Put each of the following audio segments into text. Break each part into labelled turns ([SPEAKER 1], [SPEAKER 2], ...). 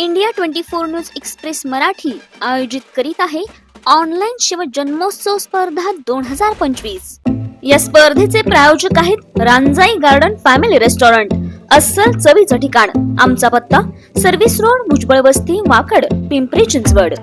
[SPEAKER 1] India twenty four news express Marathi आयोजित करीत आहे ऑनलाईन शिव जन्मोत्सव स्पर्धा दोन हजार पंचवीस. या स्पर्धेचे प्रायोजक आहेत रांजाई गार्डन फॅमिली रेस्टॉरंट अस्सल चवीचं ठिकाण आमचा पत्ता सर्व्हिस रोड भुजबळ वस्ती वाकड पिंपरी चिंचवड.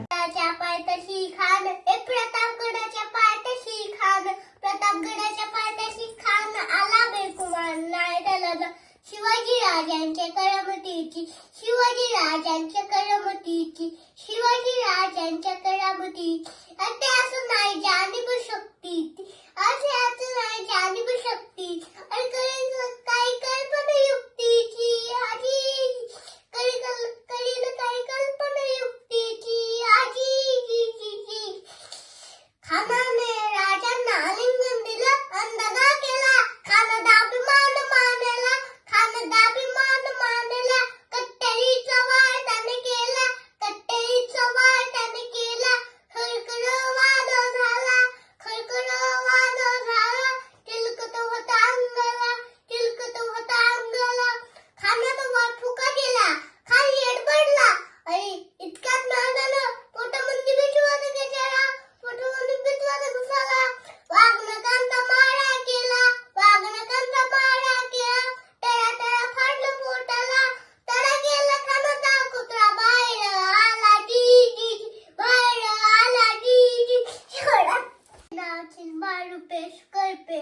[SPEAKER 2] राजांच्या करामतीची शिवाजी राजांच्या करामतीची शिवाजी राजांच्या करामतीची असे असं नाही जाणीव बाळू पेश करपे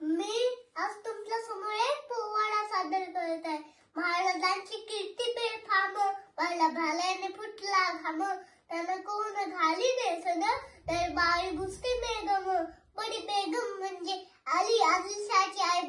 [SPEAKER 2] मी आज तुमच्यासमोर एक पोवाडा सादर करत आहे. महाराजांची कीर्ती पे फाम. मला भाल्याने फुटला घाम. त्यानं कोण घाली दे नेसन तर बाळी बुसते बेगम. बडी बेगम म्हणजे आली आदिलशाची आई.